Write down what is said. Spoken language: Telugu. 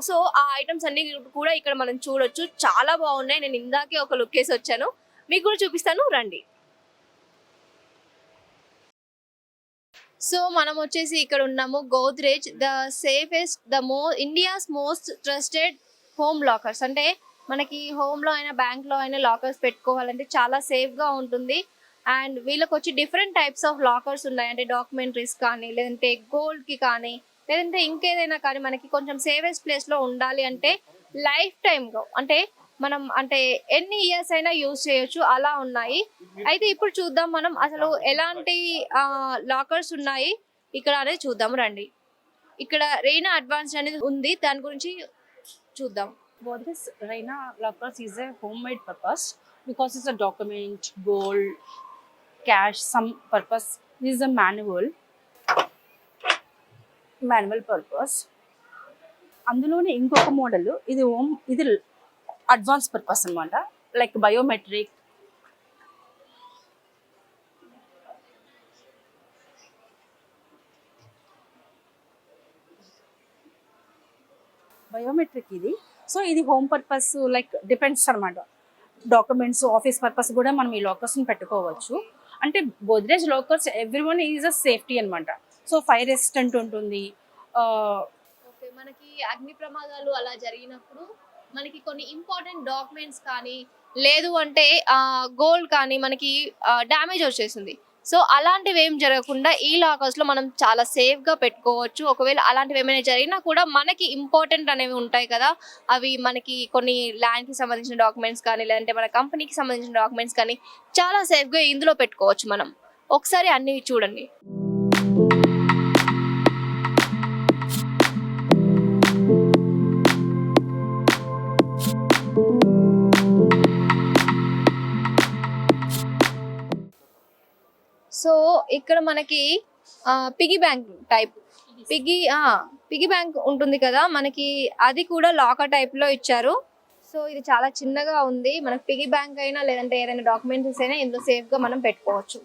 సో ఆ ఐటమ్స్ అన్ని కూడా ఇక్కడ మనం చూడొచ్చు. చాలా బాగున్నాయి. నేను ఇందాకే ఒక లుక్ వేసి వచ్చాను. మీకు కూడా చూపిస్తాను. రండి. సో మనం వచ్చేసి ఇక్కడ ఉన్నాము. Godrej the safest the mo India's most trusted home lockers. అంటే మనకి హోమ్లో అయినా బ్యాంక్లో అయినా లాకర్స్ పెట్టుకోవాలంటే చాలా సేఫ్గా ఉంటుంది. అండ్ వీళ్ళకి వచ్చి డిఫరెంట్ టైప్స్ ఆఫ్ లాకర్స్ ఉన్నాయి. అంటే డాక్యుమెంటరీస్ కానీ లేదంటే గోల్డ్కి కానీ లేదంటే ఇంకేదైనా కానీ మనకి కొంచెం సేవెస్ ప్లేస్లో ఉండాలి అంటే లైఫ్ టైమ్ అంటే మనం అంటే ఎన్ని ఇయర్స్ అయినా యూజ్ చేయొచ్చు అలా ఉన్నాయి అయితే ఇప్పుడు చూద్దాం మనం అసలు ఎలాంటి లాకర్స్ ఉన్నాయి ఇక్కడ అనేది చూద్దాం రండి ఇక్కడ రైనా అడ్వాన్స్ అనేది ఉంది దాని గురించి చూద్దాం Raina lockers Lockers is a homemade purpose because it's a document, gold, cash, some purpose. This is a manual. Manual purpose అందులోనే ఇంకొక మోడల్ ఇది హోమ్ ఇది అడ్వాన్స్ పర్పస్ అనమాట లైక్ బయోమెట్రిక్ బయోమెట్రిక్ ఇది. సో ఇది హోమ్ పర్పస్ లైక్ డిపెండ్స్ అనమాట డాక్యుమెంట్స్ ఆఫీస్ పర్పస్ కూడా మనం ఈ లాకర్స్ని పెట్టుకోవచ్చు. అంటే Godrej lockers every one is a safety అనమాట సో ఫైర్ రెసిస్టెంట్ ఉంటుంది. ఓకే మనకి అగ్ని ప్రమాదాలు అలా జరిగినప్పుడు మనకి కొన్ని ఇంపార్టెంట్ డాక్యుమెంట్స్ కానీ లేదు అంటే గోల్డ్ కానీ మనకి డ్యామేజ్ వచ్చేసింది. సో అలాంటివి ఏం జరగకుండా ఈ లాకర్స్లో మనం చాలా సేఫ్గా పెట్టుకోవచ్చు. ఒకవేళ అలాంటివి ఏమైనా జరిగినా కూడా మనకి ఇంపార్టెంట్ అనేవి ఉంటాయి కదా. అవి మనకి కొన్ని ల్యాండ్కి సంబంధించిన డాక్యుమెంట్స్ కానీ లేదంటే మన కంపెనీకి సంబంధించిన డాక్యుమెంట్స్ కానీ చాలా సేఫ్గా ఇందులో పెట్టుకోవచ్చు మనం. ఒకసారి అన్నీ చూడండి. సో ఇక్కడ మనకి piggy bank type piggy piggy bank ఉంటుంది కదా మనకి అది కూడా లాకర్ టైప్లో ఇచ్చారు. సో ఇది చాలా చిన్నగా ఉంది. మనకి పిగి బ్యాంక్ అయినా లేదంటే ఏదైనా డాక్యుమెంట్స్ అయినా ఇందులో సేఫ్గా మనం పెట్టుకోవచ్చు.